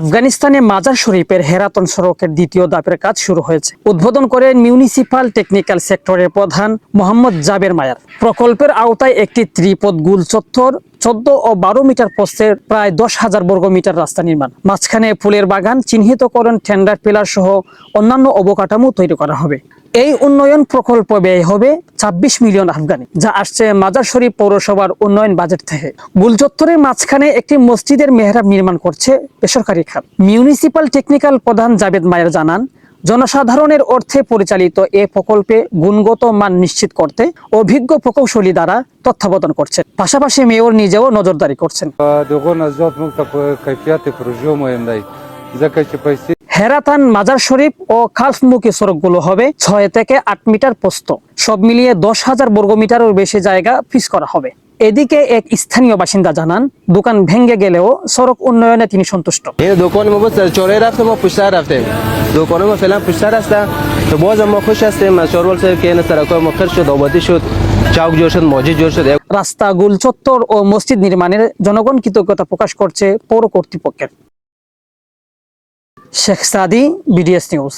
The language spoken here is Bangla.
আফগানিস্তানে মাজার শরীফের হেরাতন সড়কের দ্বিতীয় ধাপের কাজ শুরু হয়েছে। উদ্বোধন করে মিউনিসিপাল টেকনিক্যাল সেক্টরের প্রধান মোহাম্মদ জাবের মায়ার। প্রকল্পের আওতায় একটি ত্রিপদ গুল চত্বর, চোদ্দ ও বারো মিটার প্রস্থের প্রায় দশ হাজার বর্গ মিটার রাস্তা নির্মাণ। মাঝখানে ফুলের বাগান, চিহ্নিতকরণ, টেন্ডার পিলার সহ অন্যান্য অবকাঠামো তৈরি করা হবে। এই উন্নয়ন প্রকল্প ব্যয় হবে ছাব্বিশ মিলিয়ন আফগানি, যা আসছে মাজার শরীফ পৌরসভার উন্নয়ন বাজেট থেকে। গুলচত্বরের মাঝখানে একটি মসজিদের মেহরাব নির্মাণ করছে বেসরকারি খাত। মিউনিসিপাল টেকনিক্যাল প্রধান জাবেদ মায়ের জানান, জনসাধারণের অর্থে পরিচালিত এ প্রকল্পে গুণগত মান নিশ্চিত করতে অভিজ্ঞ প্রকৌশলী দ্বারা তত্ত্বাবধান করছেন। পাশাপাশি মেয়র নিজেও নজরদারি করছেন। হেরাতান মাজার শরীফ ও খালফমুখী সড়কগুলো হবে ছয় থেকে আট মিটার পোস্ত সব মিলিয়ে দশ হাজার বর্গমিটারের বেশি জায়গা ফিস করা হবে। এদিকে এক স্থানীয় বাসিন্দা জানান দোকান ভেঙে গেলেও সড়ক উন্নয়নে তিনি সন্তুষ্ট। রাস্তা খুশি রাস্তা গুল চত্বর ও মসজিদ নির্মাণের জনগণ কৃতজ্ঞতা প্রকাশ করছে পৌর কর্তৃপক্ষের। शेख सादी बी न्यूज़